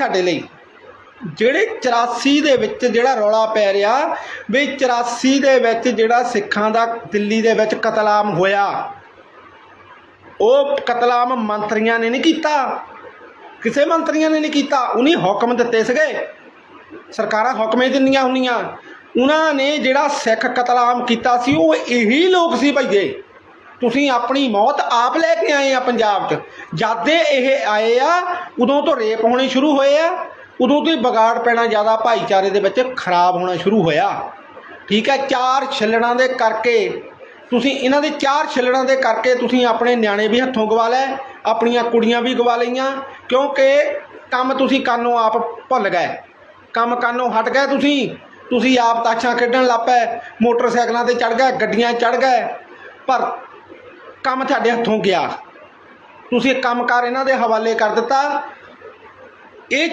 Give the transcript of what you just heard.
ਸਾਡੇ ਲਈ। ਜਿਹੜੇ 84 ਦੇ ਵਿੱਚ ਜਿਹੜਾ ਰੌਲਾ ਪੈ ਰਿਹਾ, ਵੀ 84 ਦੇ ਵਿੱਚ ਜਿਹੜਾ ਸਿੱਖਾਂ ਦਾ ਦਿੱਲੀ ਦੇ ਵਿੱਚ ਕਤਲਾਮ ਹੋਇਆ, ਉਹ ਕਤਲਾਮ ਮੰਤਰੀਆਂ ਨੇ ਨਹੀਂ ਕੀਤਾ। ਕਿਸੇ ਮੰਤਰੀਆਂ ਨੇ ਨਹੀਂ ਕੀਤਾ। ਉਹਨੇ ਹੁਕਮ ਦਿੱਤੇ ਸੀਗੇ। ਸਰਕਾਰਾਂ ਹੁਕਮੇ ਦਿੰਦੀਆਂ ਹੁੰਦੀਆਂ। ਉਹਨਾਂ ਨੇ ਜਿਹੜਾ ਸਿੱਖ ਕਤਲਾਮ ਕੀਤਾ ਸੀ, ਉਹ ਇਹੀ ਲੋਕ ਸੀ ਭਈਏ। ਤੁਸੀਂ ਆਪਣੀ ਮੌਤ ਆਪ ਲੈ ਕੇ ਆਏ ਆ ਪੰਜਾਬ 'ਚ। ਜਦ ਦੇ ਇਹ ਆਏ ਆ, ਉਦੋਂ ਤੋਂ ਰੇਪ ਹੋਣੇ ਸ਼ੁਰੂ ਹੋਏ ਆ, ਉਦੋਂ ਤੋਂ ਹੀ ਵਿਗਾੜ ਪੈਣਾ ਜ਼ਿਆਦਾ ਭਾਈਚਾਰੇ ਦੇ ਵਿੱਚ ਖਰਾਬ ਹੋਣਾ ਸ਼ੁਰੂ ਹੋਇਆ। ਠੀਕ ਹੈ, ਚਾਰ ਛਿੱਲੜਾਂ ਦੇ ਕਰਕੇ, ਤੁਸੀਂ ਇਹਨਾਂ ਦੇ ਚਾਰ ਛਿੱਲੜਾਂ ਦੇ ਕਰਕੇ ਤੁਸੀਂ ਆਪਣੇ ਨਿਆਣੇ ਵੀ ਹੱਥੋਂ ਗਵਾ ਲੈ ਆਪਣੀਆਂ ਕੁੜੀਆਂ ਵੀ ਗਵਾ ਲਈਆਂ, ਕਿਉਂਕਿ ਕੰਮ ਤੁਸੀਂ ਕਾਨੋਂ ਆਪ ਭੁੱਲ ਗਏ। ਕੰਮ ਕਾਨੋਂ ਹਟ ਗਏ ਤੁਸੀਂ ਤੁਸੀਂ ਆਪ ਤਾਸ਼ਾਂ ਖੇਡਣ ਲੱਗ ਪਏ, ਮੋਟਰਸਾਈਕਲਾਂ ਤੇ ਚੜ ਗਏ, ਗੱਡੀਆਂ ਚੜ ਗਏ। ਪਰ ਕੰਮ ਤੁਹਾਡੇ ਹੱਥੋਂ ਗਿਆ। ਤੁਸੀਂ ਕੰਮ ਕਾਰ ਇਹਨਾਂ ਦੇ ਹਵਾਲੇ ਕਰ ਦਿੱਤਾ।